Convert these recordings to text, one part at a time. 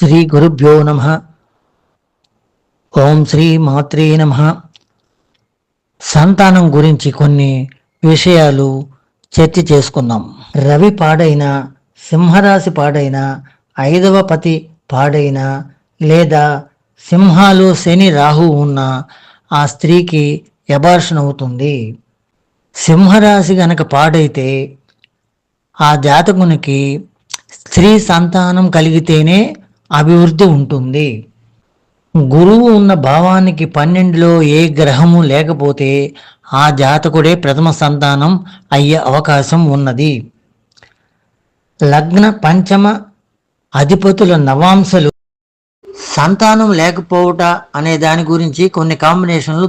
శ్రీ గురుభ్యో నమ. ఓం శ్రీ మాత్రే నమ. సంతానం గురించి కొన్ని విషయాలు చర్చ చేసుకుందాం రవి పాడైన సింహరాశి పాడైన ఐదవ పతి పాడైన లేదా సింహాలు శని రాహు ఉన్న ఆ స్త్రీకి ఎబార్షన్ అవుతుంది. సింహరాశి గనక పాడైతే ఆ జాతకునికి స్త్రీ సంతానం కలిగితేనే అభివృద్ధి ఉంటుంది. గురువు ఉన్న భావానికి పన్నెండులో ఏ గ్రహము లేకపోతే ఆ జాతకుడే ప్రథమ సంతానం అయ్యే అవకాశం ఉన్నది. లగ్న పంచమ అధిపతుల నవాంశలు సంతానం లేకపోవట అనే దాని గురించి కొన్ని కాంబినేషన్లు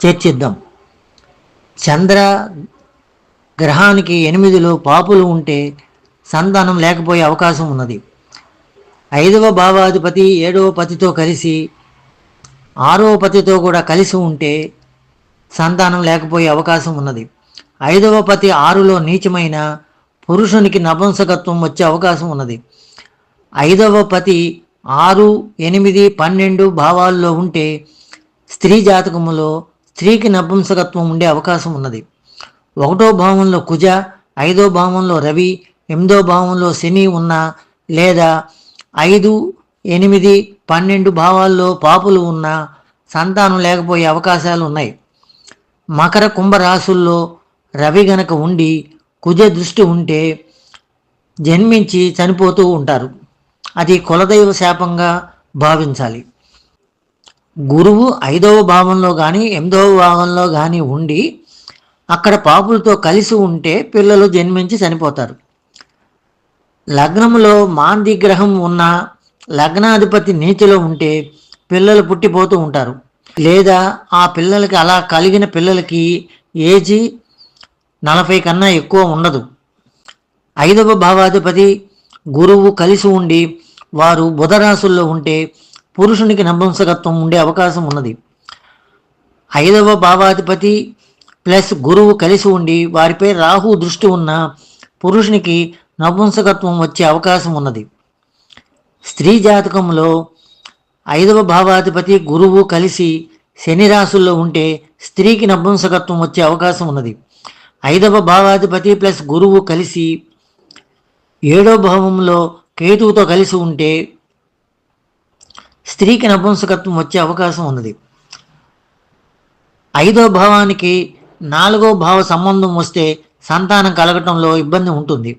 చర్చిద్దాం. చంద్ర గ్రహానికి ఎనిమిదిలో పాపులు ఉంటే సంతానం లేకపోయే అవకాశం ఉన్నది. ఐదవ భావాధిపతి ఏడవ పతితో కలిసి ఆరవ పతితో కూడా కలిసి ఉంటే సంతానం లేకపోయే అవకాశం ఉన్నది. ఐదవ పతి ఆరులో నీచమైన పురుషునికి నపుంసకత్వం వచ్చే అవకాశం ఉన్నది. ఐదవ పతి ఆరు ఎనిమిది పన్నెండు భావాల్లో ఉంటే స్త్రీ జాతకములో స్త్రీకి నపుంసకత్వం ఉండే అవకాశం ఉన్నది. ఒకటో భావంలో కుజ ఐదో భావంలో రవి ఎనిమిదో భావంలో శని ఉన్న లేదా ఐదు ఎనిమిది పన్నెండు భావాల్లో పాపులు ఉన్న సంతానం లేకపోయే అవకాశాలు ఉన్నాయి మకర కుంభరాశుల్లో రవి గనక ఉండి కుజ దృష్టి ఉంటే జన్మించి చనిపోతూ ఉంటారు. అది కులదైవ శాపంగా భావించాలి. గురువు ఐదవ భావంలో కానీ ఎనిమిదవ భావంలో కానీ ఉండి అక్కడ పాపులతో కలిసి ఉంటే పిల్లలు జన్మించి చనిపోతారు. లగ్నములో మాంది గ్రహం ఉన్న లగ్నాధిపతి నీతిలో ఉంటే పిల్లలు పుట్టిపోతూ ఉంటారు. లేదా ఆ పిల్లలకి అలా కలిగిన పిల్లలకి ఏజీ నలభై కన్నా ఎక్కువ ఉండదు. ఐదవ భావాధిపతి గురువు కలిసి ఉండి వారు బుధరాశుల్లో ఉంటే పురుషునికి నపుంసకత్వం ఉండే అవకాశం ఉన్నది. ఐదవ భావాధిపతి ప్లస్ గురువు కలిసి ఉండి వారిపై రాహు దృష్టి ఉన్న పురుషునికి నపుంసకత్వం వచ్చే అవకాశం ఉన్నది. స్త్రీ జాతకంలో ఐదవ భావాధిపతి గురువు కలిసి శని రాశుల్లో ఉంటే స్త్రీకి నపుంసకత్వం వచ్చే అవకాశం ఉన్నది. ఐదవ భావాధిపతి ప్లస్ గురువు కలిసి ఏడో భావంలో కేతువుతో కలిసి ఉంటే స్త్రీకి నపుంసకత్వం వచ్చే అవకాశం ఉన్నది. ఐదో భావానికి నాలుగో భావ సంబంధం వస్తే సంతానం కలగటంలో ఇబ్బంది ఉంటుంది.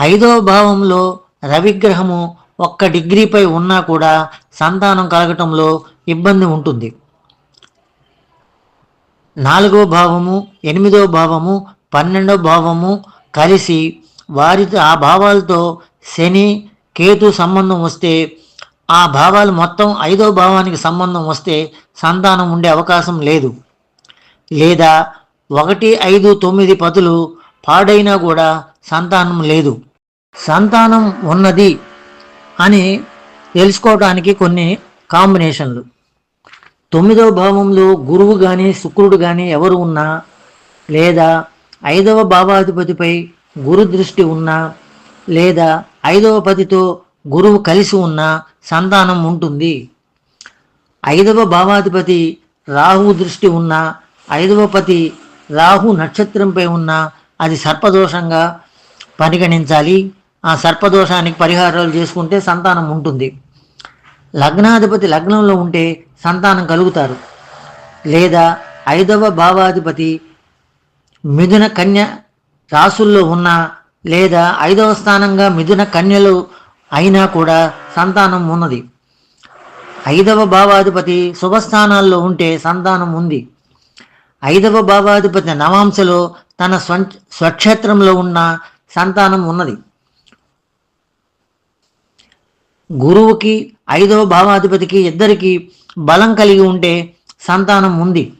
ఐదో భావంలో రవిగ్రహము ఒక్క డిగ్రీపై ఉన్నా కూడా సంతానం కలగటంలో ఇబ్బంది ఉంటుంది. నాలుగో భావము ఎనిమిదో భావము పన్నెండో భావము కలిసి వారితో ఆ భావాలతో శని కేతు సంబంధం వస్తే ఆ భావాలు మొత్తం ఐదో భావానికి సంబంధం వస్తే సంతానం ఉండే అవకాశం లేదు. లేదా ఒకటి ఐదు తొమ్మిది పదులు పాడైనా కూడా సంతానం లేదు. సంతానం ఉన్నది అని తెలుసుకోవడానికి కొన్ని కాంబినేషన్లు. తొమ్మిదవ భావంలో గురువు కానీ శుక్రుడు కానీ ఎవరు ఉన్నా లేదా ఐదవ భావాధిపతిపై గురు దృష్టి ఉన్నా లేదా ఐదవ పతితో గురువు కలిసి ఉన్న సంతానం ఉంటుంది. ఐదవ భావాధిపతి రాహు దృష్టి ఉన్న ఐదవ పతి రాహు నక్షత్రంపై ఉన్న అది సర్పదోషంగా పరిగణించాలి. ఆ సర్పదోషానికి పరిహారాలు చేసుకుంటే సంతానం ఉంటుంది. లగ్నాధిపతి లగ్నంలో ఉంటే సంతానం కలుగుతారు. లేదా ఐదవ భావాధిపతి మిథున కన్య రాసుల్లో ఉన్న లేదా ఐదవ స్థానంగా మిథున కన్యలు అయినా కూడా సంతానం ఉన్నది. ఐదవ భావాధిపతి శుభస్థానాల్లో ఉంటే సంతానం ఉంది. ఐదవ భావాధిపతి నవాంశలో తన స్వ స్వక్షేత్రంలో ఉన్న సంతానం ఉన్నది. గురువుకి ఐదవ భావాధిపతికి ఇద్దరికి బలం కలిగి ఉంటే సంతానం ఉంది.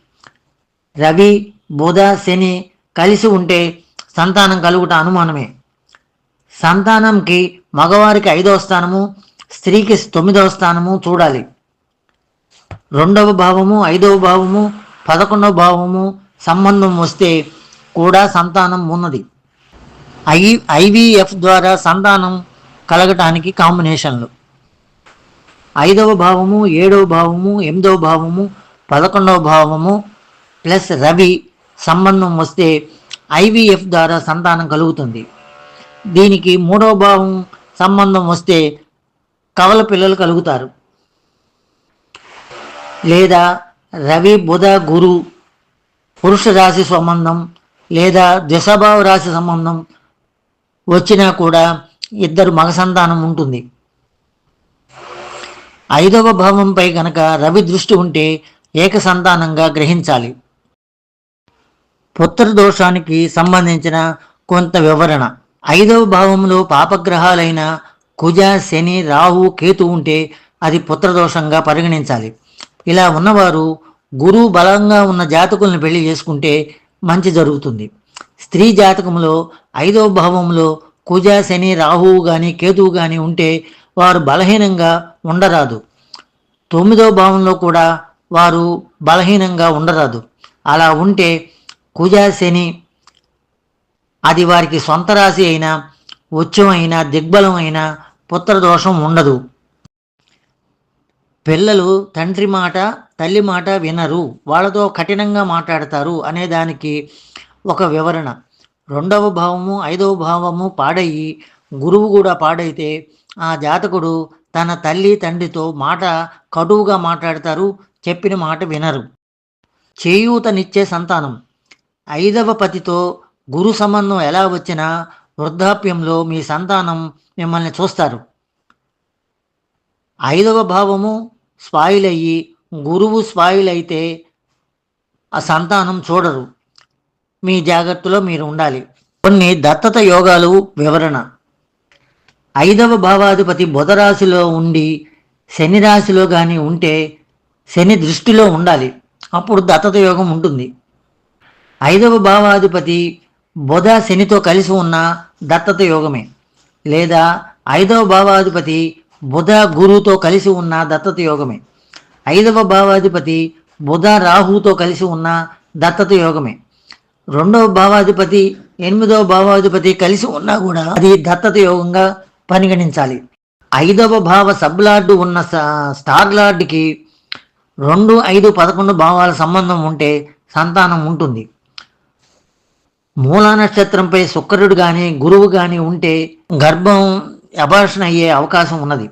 రవి బుధ శని కలిసి ఉంటే సంతానం కలుగుట అనుమానమే. సంతానంకి మగవారికి ఐదవ స్థానము స్త్రీకి తొమ్మిదవ స్థానము చూడాలి. రెండవ భావము ఐదవ భావము పదకొండవ భావము సంబంధం వస్తే కూడా సంతానం ఉన్నది. ఐ ఐవీఎఫ్ ద్వారా సంతానం కలగటానికి కాంబినేషన్లు. ఐదవ భావము ఏడవ భావము ఎనిమిదవ భావము పదకొండవ భావము ప్లస్ రవి సంబంధం వస్తే ఐవీఎఫ్ ద్వారా సంతానం కలుగుతుంది. దీనికి మూడవ భావం సంబంధం వస్తే కవల పిల్లలు కలుగుతారు. లేదా రవి బుధ గురు పురుష రాశి సంబంధం లేదా దశభావ రాశి సంబంధం వచ్చినా కూడా ఇద్దరు మగ సంతానం ఉంటుంది. ఐదవ భావంపై గనక రవి దృష్టి ఉంటే ఏక సంతానంగా గ్రహించాలి. పుత్ర దోషానికి సంబంధించిన కొంత వివరణ. ఐదవ భావంలో పాపగ్రహాలైన కుజ శని రాహు కేతు ఉంటే అది పుత్రదోషంగా పరిగణించాలి. ఇలా ఉన్నవారు గురువు బలంగా ఉన్న జాతకులను పెళ్ళి చేసుకుంటే మంచి జరుగుతుంది. స్త్రీ జాతకంలో ఐదవ భావంలో కుజ శని రాహువు కానీ కేతువు కానీ ఉంటే వారు బలహీనంగా ఉండరాదు. తొమ్మిదవ భావంలో కూడా వారు బలహీనంగా ఉండరాదు. అలా ఉంటే కుజ శని అది వారికి సొంత రాశి అయినా ఉచ్చం అయినా దిగ్బలం అయినా పుత్రదోషం ఉండదు. పిల్లలు తండ్రి మాట తల్లి మాట వినరు వాళ్ళతో కఠినంగా మాట్లాడతారు అనే దానికి ఒక వివరణ. రెండవ భావము ఐదవ భావము పాడయి గురువు కూడా పాడైతే ఆ జాతకుడు తన తల్లి తండ్రితో మాట కటువుగా మాట్లాడతారు చెప్పిన మాట వినరు. చేయూతనిచ్చే సంతానం. ఐదవ పతితో గురు సంబంధం ఎలా వచ్చినా వృద్ధాప్యంలో మీ సంతానం మిమ్మల్ని చూస్తారు. ఐదవ భావము స్పాయిల్ అయ్యి గురువు స్పాయిల్ అయితే ఆ సంతానం చూడరు. మీ జాగ్రత్తలో మీరు ఉండాలి. కొన్ని దత్తత యోగాలు వివరణ. ఐదవ భావాధిపతి బుధరాశిలో ఉండి శని రాశిలో కానీ ఉంటే శని దృష్టిలో ఉండాలి. అప్పుడు దత్తత యోగం ఉంటుంది. ఐదవ భావాధిపతి బుధ శనితో కలిసి ఉన్న దత్తత యోగమే. లేదా ఐదవ భావాధిపతి బుధ గురువుతో కలిసి ఉన్న దత్తత యోగమే. ఐదవ భావాధిపతి బుధ రాహుతో కలిసి ఉన్న దత్తత యోగమే. రెండవ భావాధిపతి ఎనిమిదవ భావాధిపతి కలిసి ఉన్నా కూడా అది దత్తత యోగంగా పరిగణించాలి. ఐదవ భావ సబ్ లార్డు ఉన్న స్టార్ లార్డ్కి రెండు ఐదు పదకొండు భావాల సంబంధం ఉంటే సంతానం ఉంటుంది. మూలా నక్షత్రంపై శుక్రుడు కానీ గురువు కానీ ఉంటే గర్భం అబార్షన్ అయ్యే అవకాశం ఉన్నది.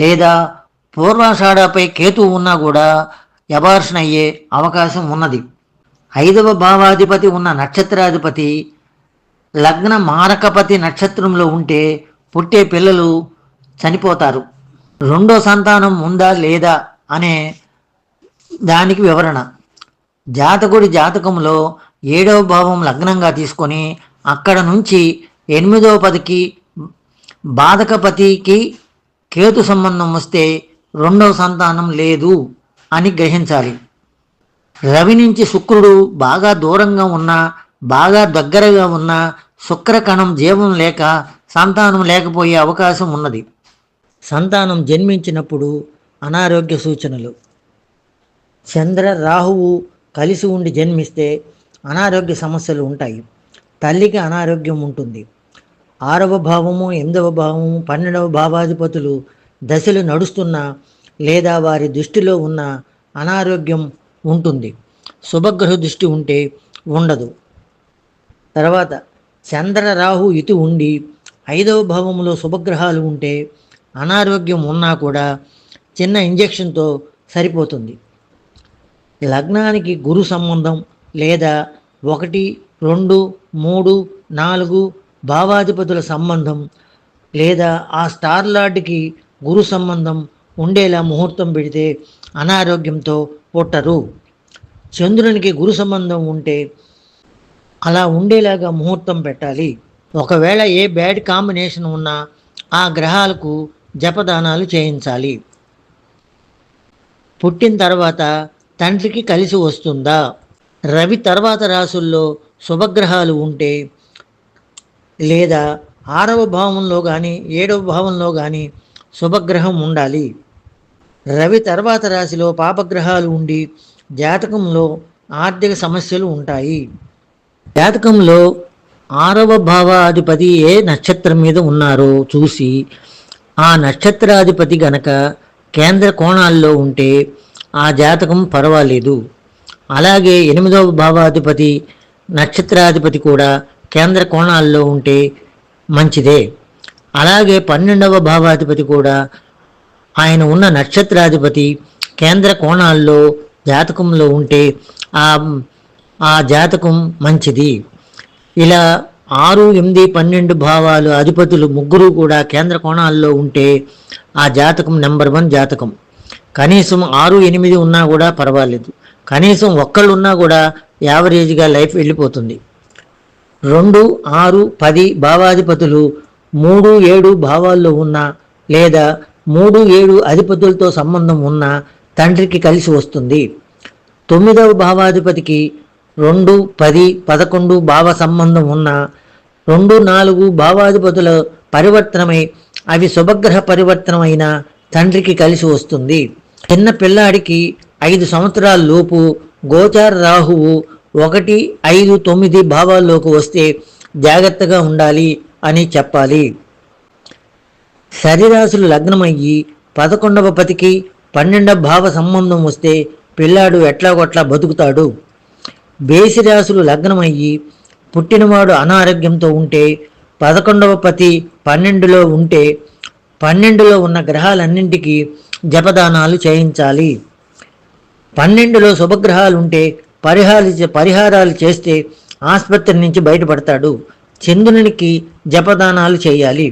లేదా పూర్వాషాఢపై కేతు ఉన్నా కూడా ఎబార్షన్ అయ్యే అవకాశం ఉన్నది. ఐదవ భావాధిపతి ఉన్న నక్షత్రాధిపతి లగ్న మారకపతి నక్షత్రంలో ఉంటే పుట్టే పిల్లలు చనిపోతారు. రెండో సంతానం ఉందా లేదా అనే దానికి వివరణ. జాతకుడి జాతకంలో ఏడవ భావం లగ్నంగా తీసుకొని అక్కడ నుంచి ఎనిమిదవ పదికి బాధకపతికి కేతు సంబంధం వస్తే రెండవ సంతానం లేదు అని గ్రహించాలి. రవి నుంచి శుక్రుడు బాగా దూరంగా ఉన్నా బాగా దగ్గరగా ఉన్న శుక్రకణం జీవం లేక సంతానం లేకపోయే అవకాశం ఉన్నది. సంతానం జన్మించినప్పుడు అనారోగ్య సూచనలు. చంద్ర రాహువు కలిసి ఉండి జన్మిస్తే అనారోగ్య సమస్యలు ఉంటాయి. తల్లికి అనారోగ్యం ఉంటుంది. ఆరవ భావము ఎనిమిదవ భావము పన్నెండవ భావాధిపతులు దశలు నడుస్తున్న లేదా వారి దృష్టిలో ఉన్న అనారోగ్యం ఉంటుంది. శుభగ్రహ దృష్టి ఉంటే ఉండదు. తర్వాత చంద్ర రాహు ఇతి ఉండి ఐదవ భావంలో శుభగ్రహాలు ఉంటే అనారోగ్యం ఉన్నా కూడా చిన్న ఇంజెక్షన్తో సరిపోతుంది. లగ్నానికి గురు సంబంధం లేదా ఒకటి రెండు మూడు నాలుగు భావాధిపతుల సంబంధం లేదా ఆ స్టార్ లార్డ్కి గురు సంబంధం ఉండేలా ముహూర్తం పెడితే అనారోగ్యంతో పుట్టరు. చంద్రునికి గురు సంబంధం ఉంటే అలా ఉండేలాగా ముహూర్తం పెట్టాలి. ఒకవేళ ఏ బ్యాడ్ కాంబినేషన్ ఉన్నా ఆ గ్రహాలకు జపదానాలు చేయించాలి. పుట్టిన తర్వాత తండ్రికి కలిసి వస్తుందా? రవి తర్వాత రాసుల్లో శుభగ్రహాలు ఉంటే లేదా ఆరవ భావంలో కానీ ఏడవ భావంలో కానీ శుభగ్రహం ఉండాలి. రవి తర్వాత రాశిలో పాపగ్రహాలు ఉండి జాతకంలో ఆర్థిక సమస్యలు ఉంటాయి. జాతకంలో ఆరవ భావాధిపతి ఏ నక్షత్రం మీద ఉన్నారో చూసి ఆ నక్షత్రాధిపతి గనక కేంద్ర కోణాల్లో ఉంటే ఆ జాతకం పర్వాలేదు. అలాగే ఎనిమిదవ భావాధిపతి నక్షత్రాధిపతి కూడా కేంద్ర కోణాల్లో ఉంటే మంచిదే. అలాగే పన్నెండవ భావాధిపతి కూడా ఆయన ఉన్న నక్షత్రాధిపతి కేంద్ర కోణాల్లో జాతకంలో ఉంటే ఆ ఆ జాతకం మంచిది. ఇలా ఆరు ఎనిమిది పన్నెండు భావాలు అధిపతులు ముగ్గురు కూడా కేంద్ర కోణాల్లో ఉంటే ఆ జాతకం నెంబర్ వన్ జాతకం. కనీసం ఆరు ఎనిమిది ఉన్నా కూడా పర్వాలేదు. కనీసం ఒక్కళ్ళు ఉన్నా కూడా యావరేజ్గా లైఫ్ వెళ్ళిపోతుంది. రెండు ఆరు పది భావాధిపతులు మూడు ఏడు భావాల్లో ఉన్న లేదా మూడు ఏడు అధిపతులతో సంబంధం ఉన్న తండ్రికి కలిసి వస్తుంది. తొమ్మిదవ భావాధిపతికి రెండు పది పదకొండు భావ సంబంధం ఉన్న రెండు నాలుగు భావాధిపతుల పరివర్తనమై అవి శుభగ్రహ పరివర్తనమైన తండ్రికి కలిసి వస్తుంది. చిన్న పిల్లాడికి ఐదు సంవత్సరాల లోపు గోచార రాహువు ఒకటి ఐదు తొమ్మిది భావాల్లోకి వస్తే జాగ్రత్తగా ఉండాలి. అని చెప్పాలి. శరీరాశులు లగ్నమయ్యి పదకొండవ పతికి పన్నెండవ భావ సంబంధం వస్తే పిల్లాడు ఎట్లాగొట్లా బతుకుతాడు. బేసిరాశులు లగ్నమయ్యి పుట్టినవాడు అనారోగ్యంతో ఉంటే పదకొండవ పతి పన్నెండులో ఉంటే పన్నెండులో ఉన్న గ్రహాలన్నింటికి జపదానాలు చేయించాలి. పన్నెండులో శుభగ్రహాలు ఉంటే పరిహారాలు పరిహారాలు చేస్తే ఆసుపత్రి నుంచి బయటపడతాడు. చంద్రునికి జపదానాలు చేయాలి.